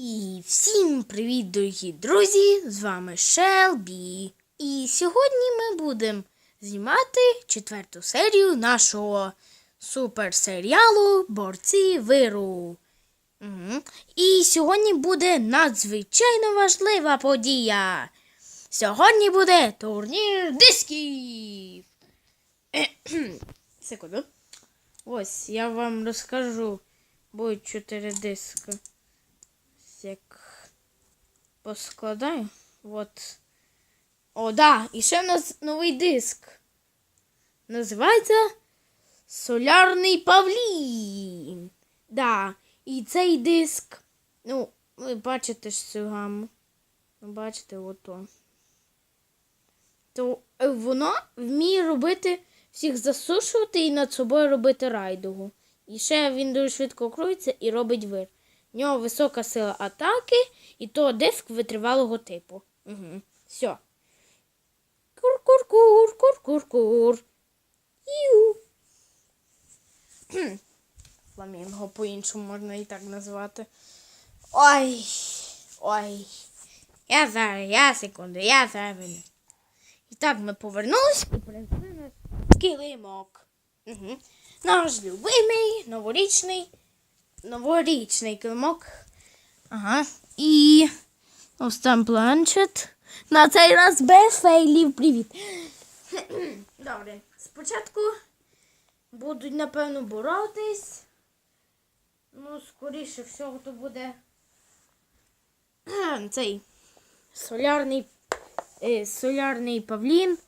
І всім привіт, дорогі друзі! З вами Шелбі. І сьогодні ми будемо знімати четверту серію нашого суперсеріалу Борці Виру. І сьогодні буде надзвичайно важлива подія. Сьогодні буде турнір дисків. Секунду. Ось я вам розкажу. Будуть чотири диски. Як поскладаю. От. О, да, і ще в нас новий диск. Називається Солярний Павлін. Да. І цей диск. Ну, ви бачите ж цю гаму. Бачите, ото. То е, воно вміє робити всіх засушувати і над собою робити райдугу. І ще він дуже швидко крутиться і робить вир. В нього висока сила атаки, і то диск витривалого типу. Угу. Все. Кур-кур-кур, кур-кур-кур. Іу. Фламінго по-іншому можна і так назвати. Ой. Ой. Я зараз, я секунду, я зараз. І так ми повернулись і принесли наш килимок. Угу. Наш любимий новорічний новорічний килимок. Ага. І ось там планшет. На цей раз без фейлів. Привіт. Добре. Спочатку будуть, напевно, боротись. Ну, скоріше всього, то буде цей солярний, е, солярний павлін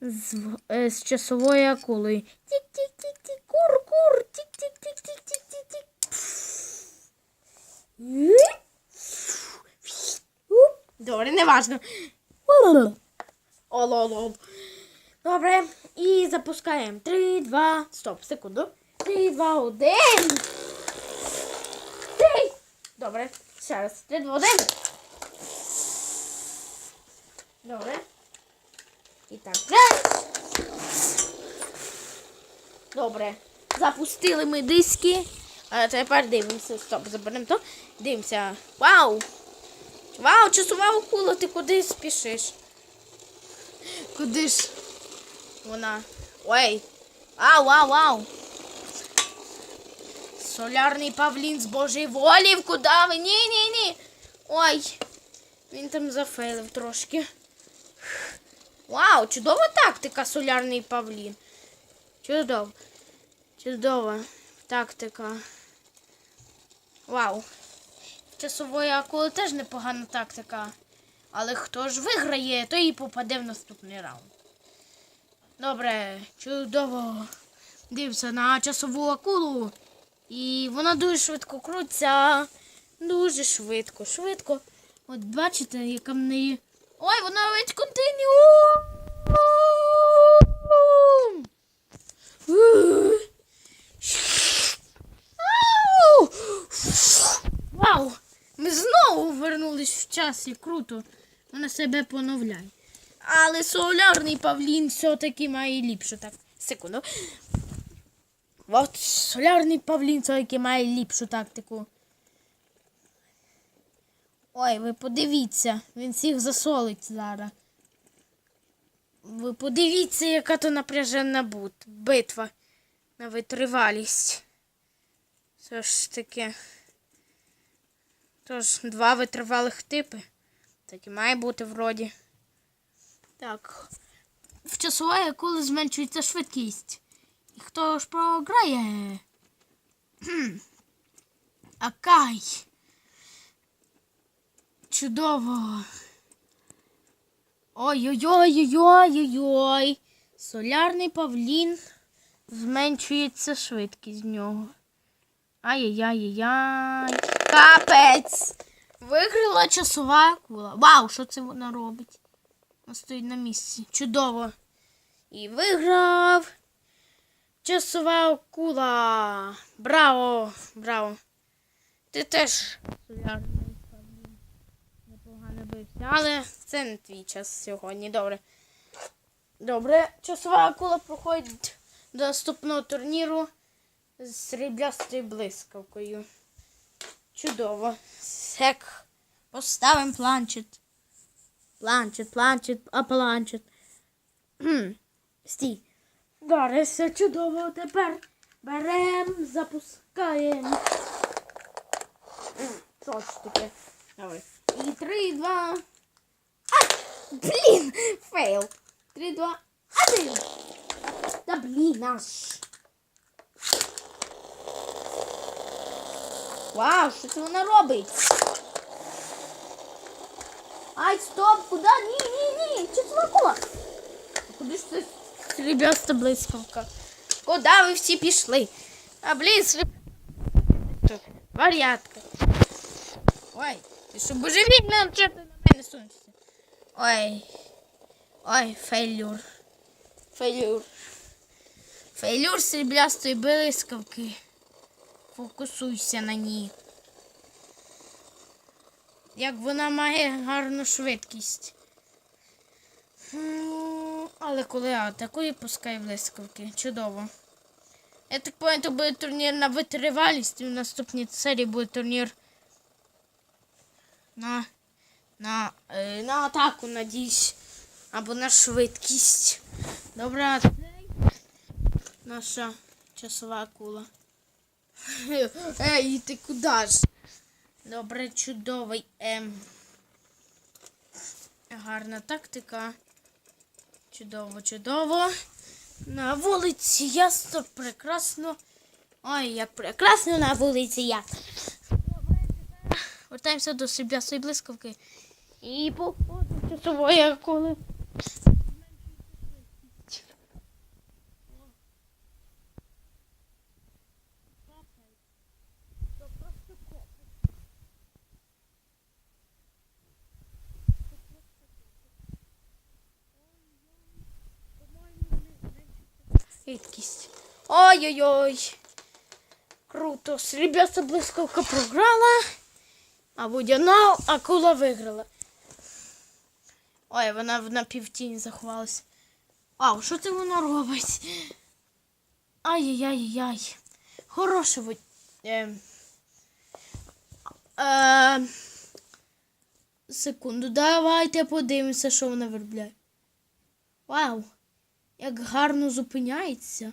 з, е, з часовою акулою. Тік-тік-тік-тік, кур-кур, тік-тік-тік-тік-тік-тік. Добре, не важно. Ололол. Добре, і запускаємо. Три, два, стоп, секунду. Три, два, один. Три. Добре, ще раз. Три, два, один. Добре. І так. Добре. Запустили ми диски. А тепер дивимося. Стоп, заберемо то. Дивимося. Вау! Вау, часова акула, ти куди спішиш? Куди ж вона? Ой. Ау, вау, вау. Солярний павлін з Божої волі, куди ви? Ні, ні, ні. Ой. Він там зафейлив трошки. Вау, чудова тактика, солярний павлін. Чудово. Чудова тактика. Вау. Часової акули теж непогана тактика. Але хто ж виграє, той і попаде в наступний раунд. Добре, чудово. Дивимося на часову акулу. І вона дуже швидко крутиться. Дуже швидко, швидко. От бачите, яка в неї. Ой, вона навіть континю. Вау! Ми знову вернулись в час і круто. Вона себе поновляє. Але солярний павлін все-таки має ліпшу. Так, секунду. От солярний павлін все-таки має ліпшу тактику. Ой, ви подивіться, він всіх засолить зараз. Ви подивіться, яка то напряжена битва на витривалість. Все ж таки. Тож, два витривалих типи. Так і має бути вроді. Так. В часової коли зменшується швидкість. І хто ж програє? Акай. Чудово. Ой-ой-ой-ой-ой-ой-ой. Солярний павлін. Зменшується швидкість в нього. Ай-яй-яй-яй. Капець! Виграла часова акула. Вау, що це вона робить? Вона стоїть на місці. Чудово. І виграв. Часова акула. Браво! Браво! Ти теж непогано бився. Але це не твій час сьогодні. Добре. Добре, часова акула проходить до наступного турніру з сріблястою блискавкою. Чудово. Так, поставимо планчет. Планчет, планчет, а планчет. Стій. Добре, все чудово. Тепер беремо, запускаємо. Що ж таке? Давай. І три, два. А! Блін! Фейл. Три, два, один. Та блін аж. Вау, що це вона робить? Ай, стоп, куди? Ні, ні, ні, числа кула. Куди ж це срібляста блискавка? Куди ви всі пішли? А блін, сріб... Варятка. Ой, ти що божевільно чого ти на мене сунешся? Ой. Ой, фейлюр. Фейлюр. Фейлюр сріблястої блискавки. Фокусуйся на ній. Як вона має гарну швидкість. М, Але коли атакує, пускай блискавки. Чудово. Я так понял, то буде турнір на витривалість, і в наступній серії буде турнір на, на, е, на атаку, надіюсь. Або на швидкість. Добре, наша часова кула. Ей, ти куди ж? Добре, чудовий. Ем. Гарна тактика. Чудово, чудово. На вулиці ясно, прекрасно. Ой, як прекрасно на вулиці ясно. Вертаємося до сріблястої блискавки. І походу часової коли. Рідкість. Ой-ой-ой. Круто. Срібляста блискавка програла, а водяна акула виграла. Ой, вона в- на півтіні заховалась. Ау, що це вона робить? Ай-яй-яй-яй. Хороше вод... Е... Е... Секунду, давайте подивимося, що вона виробляє. Вау! Як гарно зупиняється.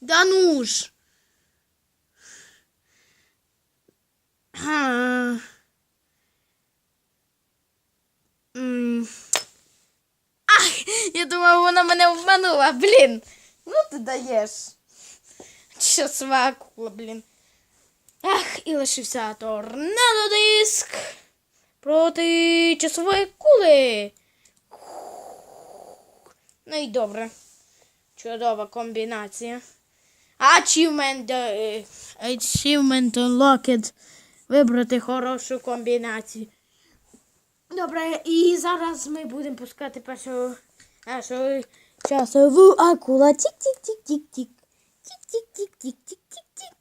Да ну ж. Ах, я думала, вона мене обманула, блін. Ну ти даєш. Часова кула, блін. Ах, і лишився торнадо диск проти часової кули. Ну і добре. Чудова комбінація. Achievement, е, achievement unlocked. Вибрати хорошу комбінацію. Добре, і зараз ми будемо пускати першу нашу часову акула. Тік-тік-тік-тік-тік. Тік-тік-тік-тік-тік-тік-тік.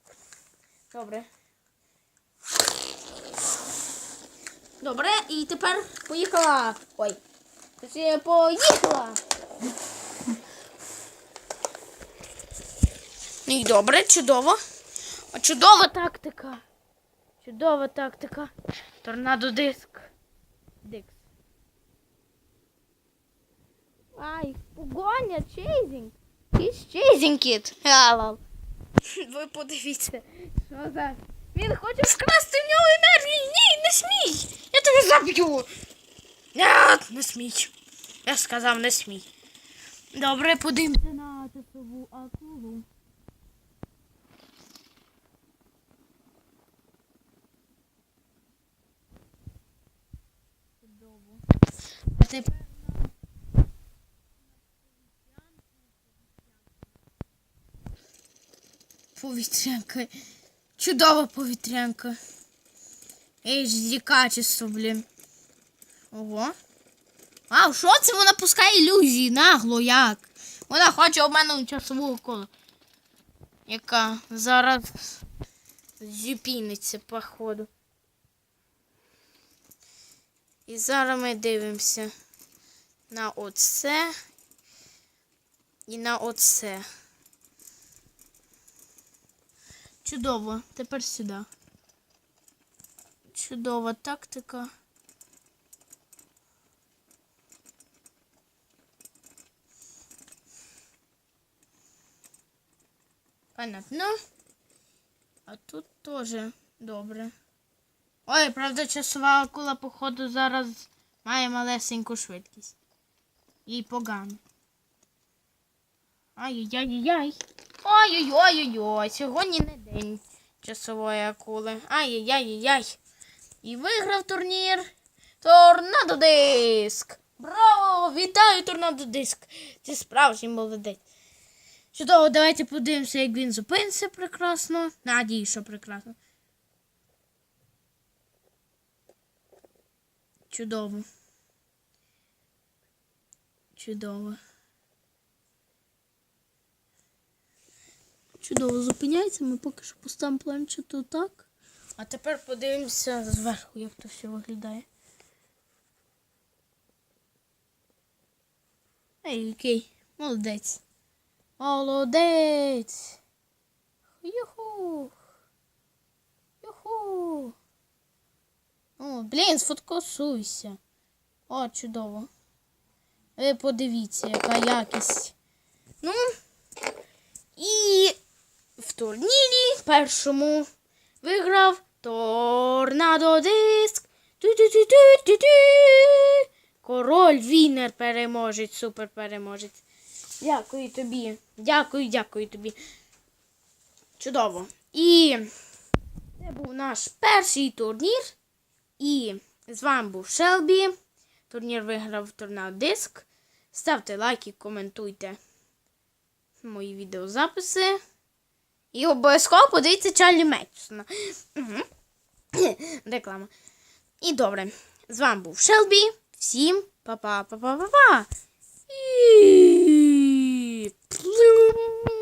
Добре. Добре, і тепер поїхала. Ой. Точніше, поїхала. Ну і добре, чудово. О, чудова тактика. Чудова тактика. Торнадо диск. Дикс. Ай, погоня, чейзінг. He's chasing it. Hello. Ви подивіться, що за... Він хоче вкрасти в нього енергію. Ні, не смій. Я тебе заб'ю. Нет, не смій. Я сказав, не смій. Добре, подивимося на часову акулу. А тепер Повітрянка. Чудова повітрянка. HD качество, блін. Ого. А, що це вона пускає ілюзії? Нагло як? Вона хоче обманути часову коло. Яка зараз зюпіниться, походу. І зараз ми дивимося на оце і на оце. Чудово. Тепер сюди. Чудова тактика. Понятно. А тут теж добре. Ой, правда, часова акула, походу, зараз має малесеньку швидкість. Їй погано. Ай-яй-яй-яй. Ой-ой-ой-ой-ой. Сьогодні не день часової акули. Ай-яй-яй-яй. І виграв турнір. Торнадо диск. Браво! Вітаю, торнадо диск. Ти справжній молодець. Чудово, давайте подивимося, як він зупиниться прекрасно. Надію, що прекрасно. Чудово. Чудово. Чудово зупиняється, ми поки що поставимо планшету так. А тепер подивимося зверху, як то все виглядає. Ей, окей, молодець. Молодець. Юху. Юху. О, блін, сфоткосуйся. О, чудово. Ви подивіться, яка якість. Ну, і в турнірі першому виграв Торнадо Диск. Ту-ту-ту-ту-ту-ту. Король Вінер переможець, супер переможець. Дякую тобі. Дякую, дякую тобі. Чудово. І це був наш перший турнір. І з вами був Шелбі. Турнір виграв Торнадо Диск. Ставте лайки, коментуйте мої відеозаписи. І обов'язково подивіться Чарлі. Угу. Реклама. І добре. З вами був Шелбі. Всім па-па-па-па-па-па. Bloom.